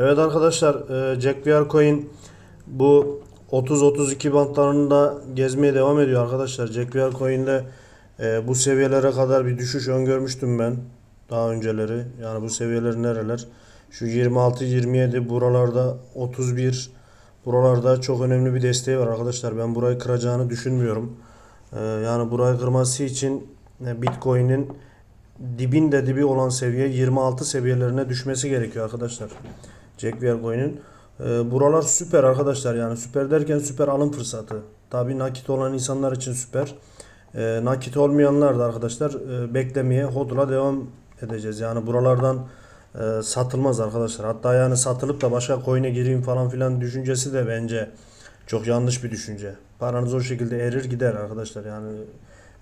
Evet arkadaşlar e, Jack VR Coin bu 30-32 bantlarında gezmeye devam ediyor arkadaşlar. Jack VR Coin'de e, bu seviyelere kadar bir düşüş öngörmüştüm ben daha önceleri. Yani bu seviyeler nereler? Şu 26-27 buralarda 31 buralarda çok önemli bir desteği var arkadaşlar. Ben burayı kıracağını düşünmüyorum. E, yani burayı kırması için Bitcoin'in dibinde dibi olan seviye 26 seviyelerine düşmesi gerekiyor arkadaşlar. Jack VR Coin'in. Ee, buralar süper arkadaşlar yani süper derken süper alım fırsatı. Tabi nakit olan insanlar için süper. Ee, nakit olmayanlar da arkadaşlar e, beklemeye hodla devam edeceğiz. Yani buralardan e, satılmaz arkadaşlar. Hatta yani satılıp da başka coin'e gireyim falan filan düşüncesi de bence çok yanlış bir düşünce. Paranız o şekilde erir gider arkadaşlar yani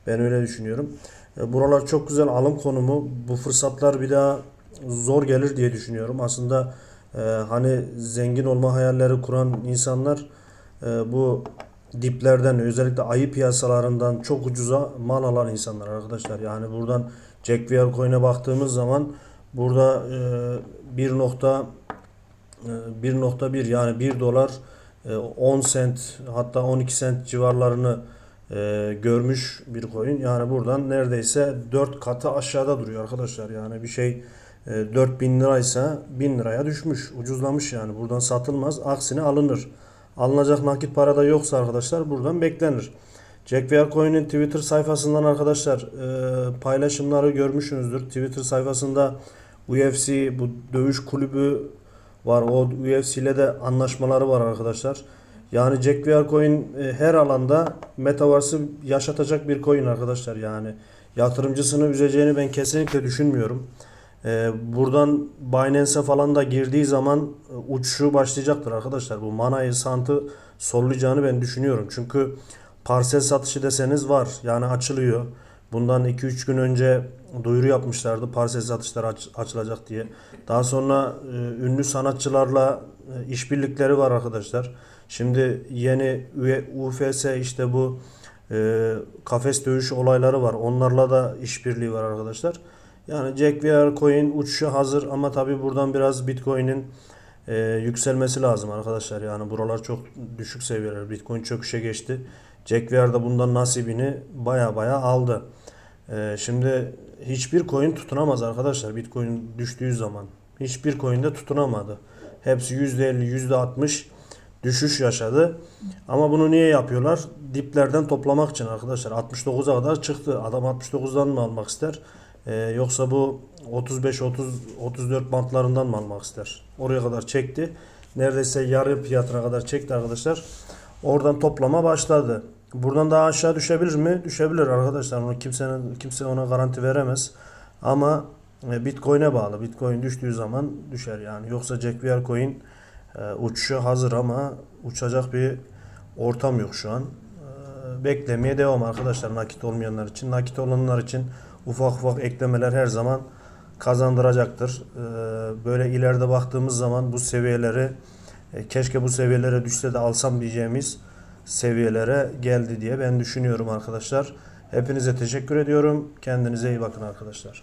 ben öyle düşünüyorum. E, Buralar çok güzel alım konumu. Bu fırsatlar bir daha zor gelir diye düşünüyorum. Aslında e, hani zengin olma hayalleri kuran insanlar e, bu diplerden özellikle ayı piyasalarından çok ucuza mal alan insanlar arkadaşlar. Yani buradan Jack VR Coin'e baktığımız zaman burada e, 1 nokta e, 1.1 yani 1 dolar e, 10 sent hatta 12 sent civarlarını e, görmüş bir coin. Yani buradan neredeyse 4 katı aşağıda duruyor arkadaşlar. Yani bir şey e, 4000 liraysa 1000 liraya düşmüş. Ucuzlamış yani. Buradan satılmaz. Aksine alınır. Alınacak nakit para da yoksa arkadaşlar buradan beklenir. Jack VR Coin'in Twitter sayfasından arkadaşlar e, paylaşımları görmüşsünüzdür. Twitter sayfasında UFC bu dövüş kulübü var. O UFC ile de anlaşmaları var arkadaşlar. Yani Jack VR Coin e, her alanda Metaverse'ı yaşatacak bir coin arkadaşlar yani. Yatırımcısını üzeceğini ben kesinlikle düşünmüyorum. E, buradan Binance'e falan da girdiği zaman e, uçuşu başlayacaktır arkadaşlar. Bu Mana Sant'ı sollayacağını ben düşünüyorum. Çünkü parsel satışı deseniz var. Yani açılıyor. Bundan 2-3 gün önce duyuru yapmışlardı parsel satışlar aç- açılacak diye. Daha sonra e, ünlü sanatçılarla e, işbirlikleri var arkadaşlar. Şimdi yeni UFC işte bu e, kafes dövüş olayları var. Onlarla da işbirliği var arkadaşlar. Yani Jack VR Coin uçuşu hazır ama tabii buradan biraz Bitcoin'in e, yükselmesi lazım arkadaşlar. Yani buralar çok düşük seviyeler. Bitcoin çöküşe geçti. Jack VR da bundan nasibini baya baya aldı. E, şimdi hiçbir coin tutunamaz arkadaşlar. Bitcoin düştüğü zaman. Hiçbir coin de tutunamadı. Hepsi %50, %60 düşüş yaşadı. Ama bunu niye yapıyorlar? Diplerden toplamak için arkadaşlar. 69'a kadar çıktı. Adam 69'dan mı almak ister? Ee, yoksa bu 35 30 34 bantlarından mı almak ister? Oraya kadar çekti. Neredeyse yarı fiyatına kadar çekti arkadaşlar. Oradan toplama başladı. Buradan daha aşağı düşebilir mi? Düşebilir arkadaşlar. Onu kimsenin kimse ona garanti veremez. Ama e, Bitcoin'e bağlı. Bitcoin düştüğü zaman düşer yani. Yoksa Jack VR Coin e, uçuşu hazır ama uçacak bir ortam yok şu an. E, Beklemeye devam arkadaşlar nakit olmayanlar için. Nakit olanlar için ufak ufak eklemeler her zaman kazandıracaktır. E, Böyle ileride baktığımız zaman bu seviyeleri e, keşke bu seviyelere düşse de alsam diyeceğimiz seviyelere geldi diye ben düşünüyorum arkadaşlar. Hepinize teşekkür ediyorum. Kendinize iyi bakın arkadaşlar.